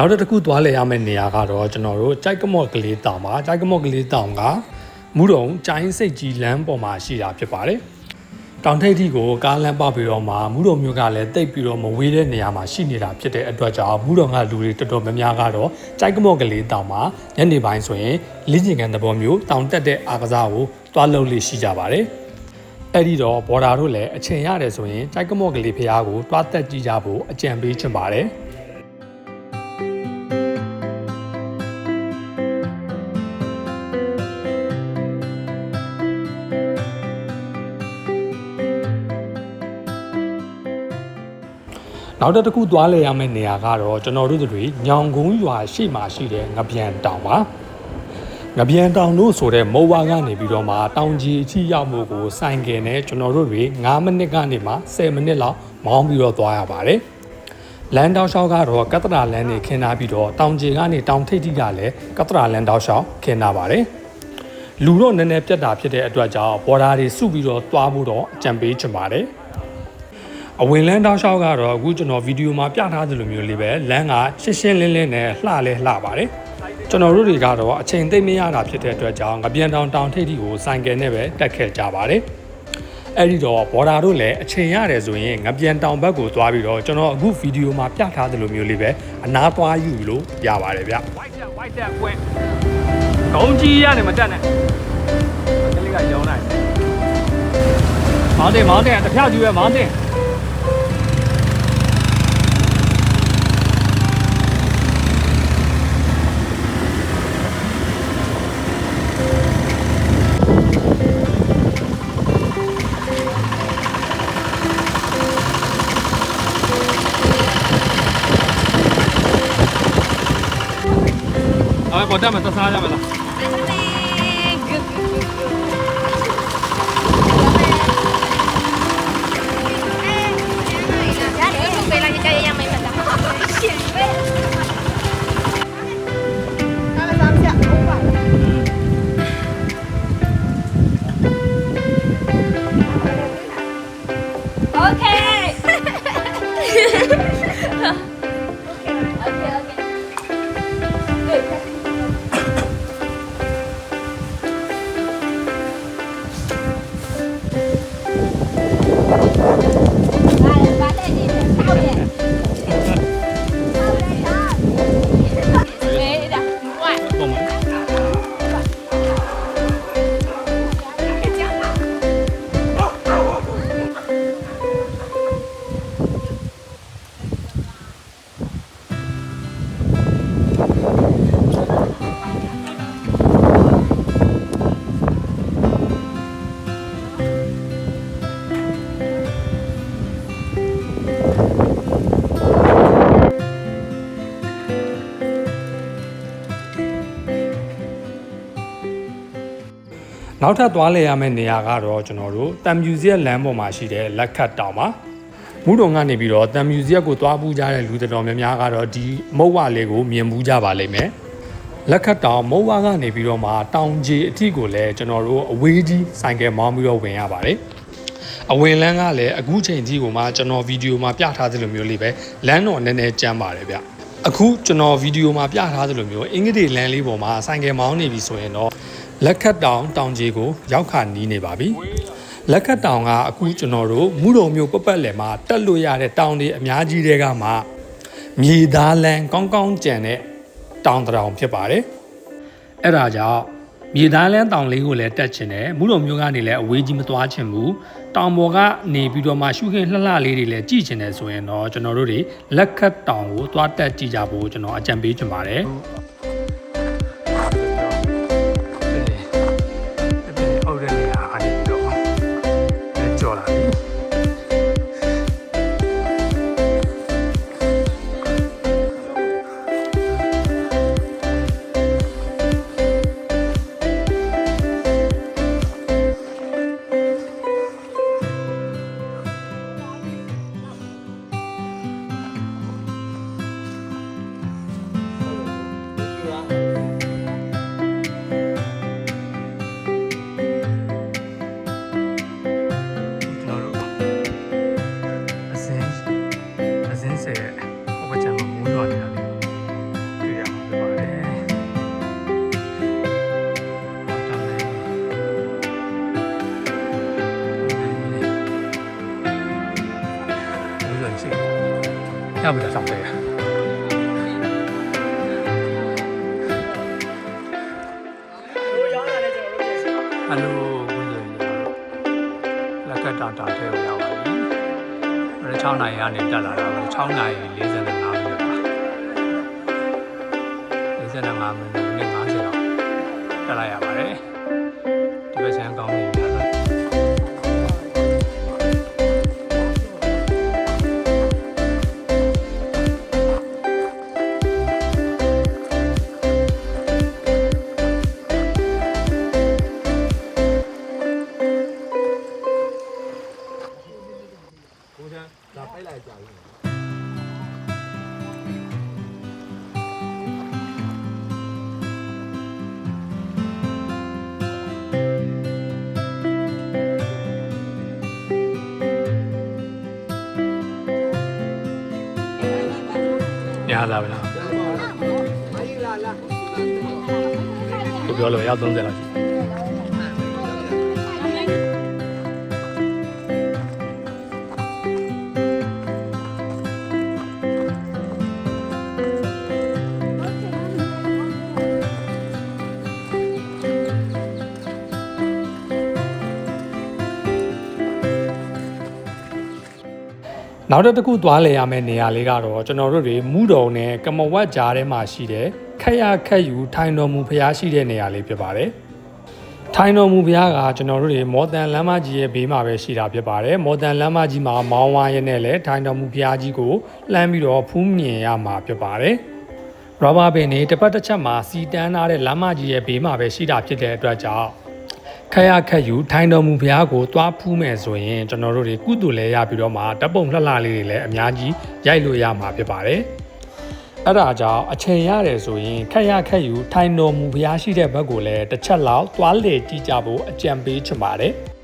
နောက်တစ်ခုသွားလဲရမယ့်နေရာကတော့ကျွန်တော်တို့ကြိုက်ကမော့ကလေးတောင်ပါကြိုက်ကမော့ကလေးတောင်ကမူတုံကျိုင်းစိတ်ကြီးလမ်းပေါ်မှာရှိတာဖြစ်ပါတယ်တောင်ထိပ်ထိကိုကားလမ်းပေါက်ပြီးတော့မှမူတုံမျိုးကလည်းတိတ်ပြီးတော့မဝေးတဲ့နေရာမှာရှိနေတာဖြစ်တဲ့အတွက်ကြောင့်မူတုံကလူတွေတော်တော်များများကတော့ကြိုက်ကမော့ကလေးတောင်မှာညနေပိုင်းဆိုရင်လင်းကျင်ကန်သဘောမျိုးတောင်တက်တဲ့အားကစားကိုတွားလုပ်လို့ရှိကြပါတယ်အဲ့ဒီတော့ဘော်ဒါတို့လည်းအချိန်ရတယ်ဆိုရင်ကြိုက်ကမော့ကလေးဖျားကိုတွားတက်ကြည့်ကြဖို့အကြံပေးချင်ပါတယ် နောက်တစ်ခုသွားလဲရမယ့်နေရာကတော့ကျွန်တော်တို့တွေညောင်ကုန်းရွာရှိမှရှိတဲ့ငပြန်တောင်ပါငပြန်တောင်တို့ဆိုတဲ့မိုးဝါကနေပြီးတော့မှတောင်ကြီးအထိရောက်မှုကိုစိုင်ကင်နဲ့ကျွန်တော်တို့တွေ9မိနစ်ကနေမှ10မိနစ်လောက်မောင်းပြီးတော့သွားရပါတယ်လန်တောက်လျှောက်ကတော့ကတ္တရာလန်နေခင်းထားပြီးတော့တောင်ကြီးကနေတောင်ထိပ်ထိကလည်းကတ္တရာလန်တောက်လျှောက်ခင်းထားပါတယ်လူတော့နည်းနည်းပြတ်တာဖြစ်တဲ့အတွက်ကြောင့်ဘော်ဒါတွေစုပြီးတော့သွားဖို့တော့အကြံပေးချင်ပါတယ် အဝင်လန်းတောက်လျှောက်ကတော့အခုကျွန်တော်ဗီဒီယိုမှာပြထားသလိုမျိုးလေးပဲလမ်းကရှင်းရှင်းလင်းလင်းနဲ့လှလဲလှပါတယ်ကျွန်တော်တို့တွေကတော့အချိန်သိမ့်မရတာဖြစ်တဲ့အတွက်ကြောင့်ငပြန်တောင်တောင်ထိပ်ထိကိုစိုင်ကယ်နဲ့ပဲတက်ခဲ့ကြပါတယ်အဲ့ဒီတော့ဘော်ဒါတို့လည်းအချိန်ရတယ်ဆိုရင်ငပြန်တောင်ဘက်ကိုသွားပြီးတော့ကျွန်တော်အခုဗီဒီယိုမှာပြထားသလိုမျိုးလေးပဲအနားသွားယူလို့ရပါတယ်ဗျ white that white that ပွဲကောင်းကြီးရတယ်မတက်နဲ့ကလေးကရောင်းလိုက်မောင်းတင်မောင်းတင်တစ်ဖြောက်ကြီးပဲမောင်းတင် အဲ့ပေါ်တက်မှာသစားကြ နောက်ထပ်သွားလဲရမယ့်နေရာကတော့ကျွန်တော်တို့တမ်မြူဇီယက်လမ်းပေါ်မှာရှိတဲ့လက်ခတ်တောင်ပါမူတုံကနေပြီးတော့တမ်မြူဇီယက်ကိုသွားပူးကြတဲ့လူတော်တော်များများကတော့ဒီမုတ်ဝလေးကိုမြင်မှုကြပါလိမ့်မယ်လက်ခတ်တောင်မုတ်ဝကနေပြီးတော့မှတောင်ကြီးအထိကိုလည်းကျွန်တော်တို့အဝေးကြီးဆိုင်ကယ်မောင်းပြီးတော့ဝင်ရပါတယ်အဝင်လန်းကလည်းအခုချိန်ကြီးကိုမှကျွန်တော်ဗီဒီယိုမှာပြထားသလိုမျိုးလေးပဲလမ်းတော့နည်းနည်းကျန်းပါတယ်ဗျအခုကျွန်တော်ဗီဒီယိုမှာပြထားသလိုမျိုးအင်္ဂလိပ်လမ်းလေးပေါ်မှာဆိုင်ကယ်မောင်းနေပြီဆိုရင်တော့ လက်ခတ်တောင်တောင်ကြီးကိုရောက်ခါနီးနေပါပြီလက်ခတ်တောင်ကအခုကျွန်တော်တို့မူတော်မျိုးပပတ်လည်မှာတက်လို့ရတဲ့တောင်တွေအများကြီးတွေကမှမြေသားလန်းကောင်းကောင်းကြံတဲ့တောင်တစ်တောင်ဖြစ်ပါတယ်အဲ့ဒါကြောင့်မြေသားလန်းတောင်လေးကိုလည်းတက်ချင်တယ်မူတော်မျိုးကနေလည်းအဝေးကြီးမသွားချင်ဘူးတောင်ပေါ်ကနေပြီးတော့မှရှုခင်းလှလှလေးတွေလည်းကြည့်ချင်တယ်ဆိုရင်တော့ကျွန်တော်တို့တွေလက်ခတ်တောင်ကိုသွားတက်ကြည့်ကြဖို့ကျွန်တော်အကြံပေးချင်ပါတယ် ရပြီလားဆောင်တယ်ဟယ်လိုခုဆိုရင်လက်ကတာတာထဲကိုရောက်ပါပြီ။အဲ6နိုင်ကနေတက်လာတာက6နိုင်45မိနစ်ပါ။45မိနစ်နဲ့50လောက်တက်လိုက်ရပါတယ်။ဒီဘက်ဆန်ကောင်းနေ လား။ညာလာပြီလား။ကိုပြောလို့ရောက်30လောက်ရှိ။ နောက်တစ်ခုသွားလေရမယ့်နေရာလေးကတော့ကျွန်တော်တို့တွေမူတုံနဲ့ကမဝတ်ကြားထဲမှာရှိတဲ့ခက်ရခက်ယူထိုင်တော်မူဖျားရှိတဲ့နေရာလေးဖြစ်ပါတယ်။ထိုင်တော်မူဖျားကကျွန်တော်တို့တွေမော်တန်လမ်းမကြီးရဲ့ဘေးမှာပဲရှိတာဖြစ်ပါတယ်။မော်တန်လမ်းမကြီးမှာမောင်းဝါးရဲနဲ့လည်းထိုင်တော်မူဖျားကြီးကိုလှမ်းပြီးတော့ဖူးမြင်ရမှာဖြစ်ပါတယ်။ရဘာပင်နေတစ်ပတ်တစ်ချက်မှာစီတန်းထားတဲ့လမ်းမကြီးရဲ့ဘေးမှာပဲရှိတာဖြစ်တဲ့အတွက်ကြောင့် ခက်ရခက်ယူထိုင်တော်မူဘုရားကိုသွားဖူးမယ်ဆိုရင်ကျွန်တော်တို့တွေကုသိုလ်လဲရပြီးတော့မှဓပုံလှလှလေးတွေလည်းအများကြီးရိုက်လို့ရမှာဖြစ်ပါတယ်။အဲ့ဒါကြောင့်အချိန်ရတယ်ဆိုရင်ခက်ရခက်ယူထိုင်တော်မူဘုရားရှိတဲ့ဘက်ကိုလည်းတစ်ချက်လောက်သွားလေကြည့်ကြဖို့အကြံပေးချင်ပါတယ်။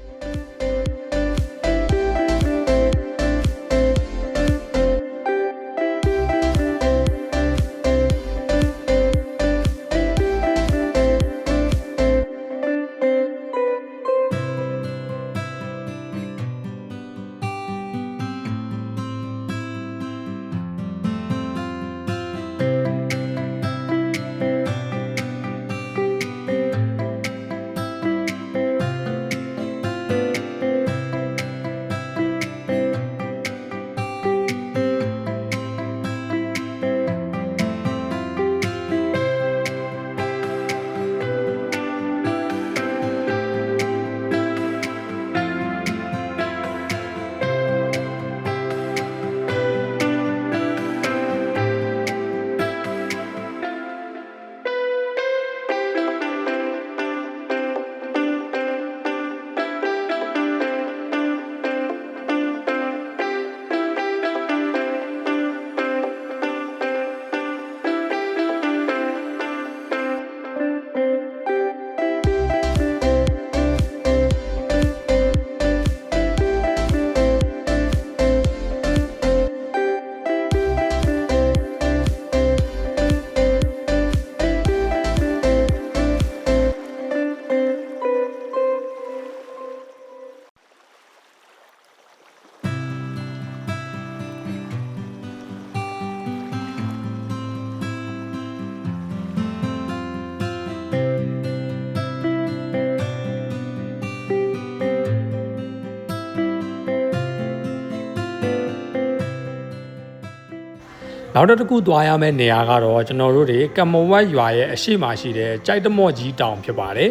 နောက်တစ်ခုသွားရမယ့်နေရာကတော့ကျွန်တော်တို့တွေကမ္မဝတ်ရွာရဲ့အရှိမရှိတဲ့ကြိုက်တမော့ကြီးတောင်ဖြစ်ပါတယ်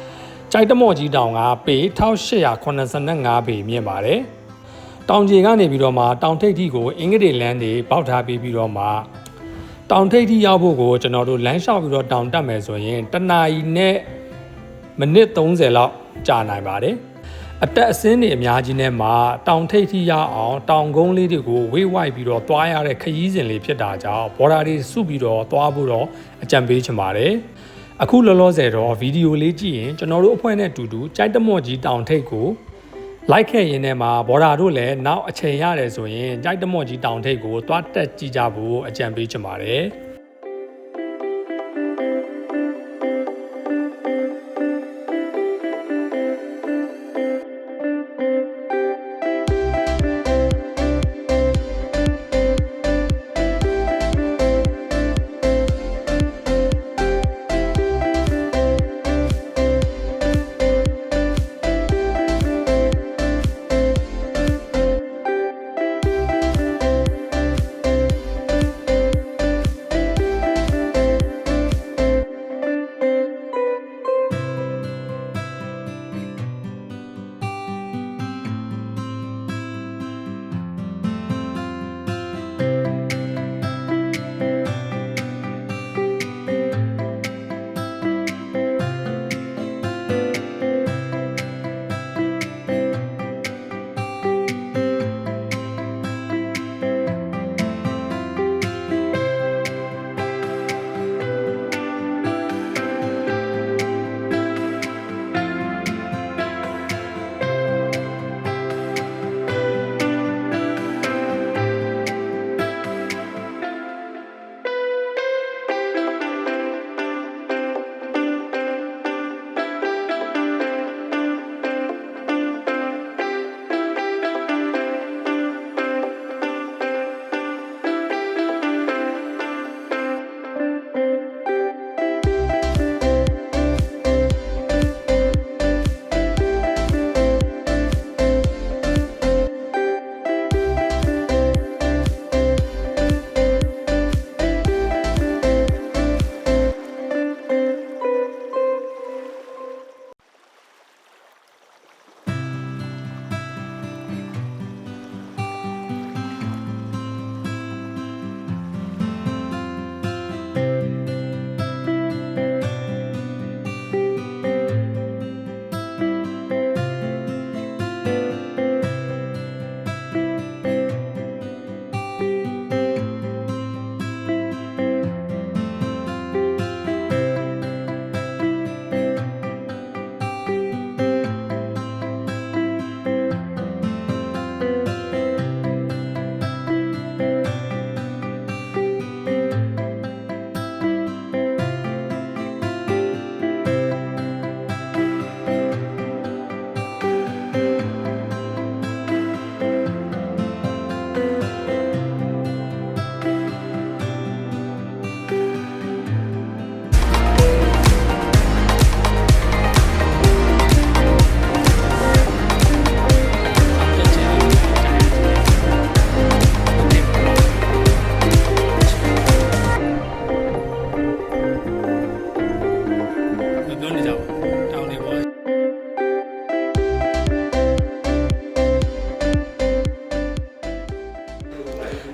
။ကြိုက်တမော့ကြီးတောင်ကပေ1885ပေမြင့်ပါတယ်။တောင်ကြီးကနေပြီးတော့မှတောင်ထိပ်ထိကိုအင်္ဂလိပ်လမ်းတွေပေါက်ထားပြီးပြီးတော့မှတောင်ထိပ်ထိရောက်ဖို့ကိုကျွန်တော်တို့လမ်းလျှောက်ပြီးတော့တောင်တက်မယ်ဆိုရင်တနာရီနဲ့မိနစ်30လောက်ကြာနိုင်ပါတယ်။ အတက်အစင်းတွေအများကြီးနဲ့မှတောင်ထိပ်ထိရောက်အောင်တောင်ကုန်းလေးတွေကိုဝေးဝိုက်ပြီးတော့သွားရတဲ့ခရီးစဉ်လေးဖြစ်တာကြောင့်ဘော်ဒါတွေစုပြီးတော့သွားဖို့တော့အကြံပေးချင်ပါတယ်။အခုလောလောဆယ်တော့ဗီဒီယိုလေးကြည့်ရင်ကျွန်တော်တို့အဖွဲ့နဲ့အတူတူကြိုက်တမော့ကြီးတောင်ထိပ်ကိုလိုက်ခဲ့ရင်ထဲမှာဘော်ဒါတို့လည်းနောက်အချိန်ရတယ်ဆိုရင်ကြိုက်တမော့ကြီးတောင်ထိပ်ကိုသွားတက်ကြည့်ကြဖို့အကြံပေးချင်ပါတယ်။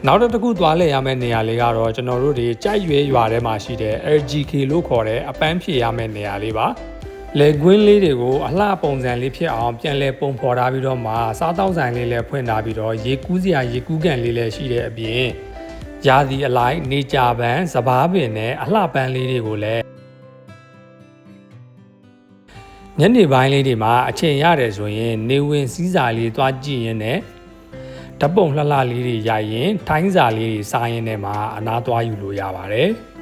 နောက်တစ်ခုသွားလဲရမယ့်နေရာလေးကတော့ကျွန်တော်တို့ဒီကြိုက်ရွဲရွာထဲမှာရှိတဲ့ LGK လို့ခေါ်တဲ့အပန်းဖြေရမယ့်နေရာလေးပါလေကွင်းလေးတွေကိုအလှပုံစံလေးဖြစ်အောင်ပြန်လဲပုံဖော်ထားပြီးတော့မှစားတောက်ဆိုင်လေးလည်းဖွင့်ထားပြီးတော့ရေကူးစရာရေကူးကန်လေးလည်းရှိတဲ့အပြင်ရာသီအလိုက်နေကြပန်းစပားပင်နဲ့အလှပန်းလေးတွေကိုလည်းညနေပိုင်းလေးတွေမှာအချိန်ရတယ်ဆိုရင်နေဝင်စည်းစာလေးသွားကြည့်ရင်လည်း ဓာတ်ပုံလှလှလေးတွေရိုက်ရင်ထိုင်းစာလေးတွေစားရင်လည်းမှာအနာသွားယူလို့ရပါတယ်။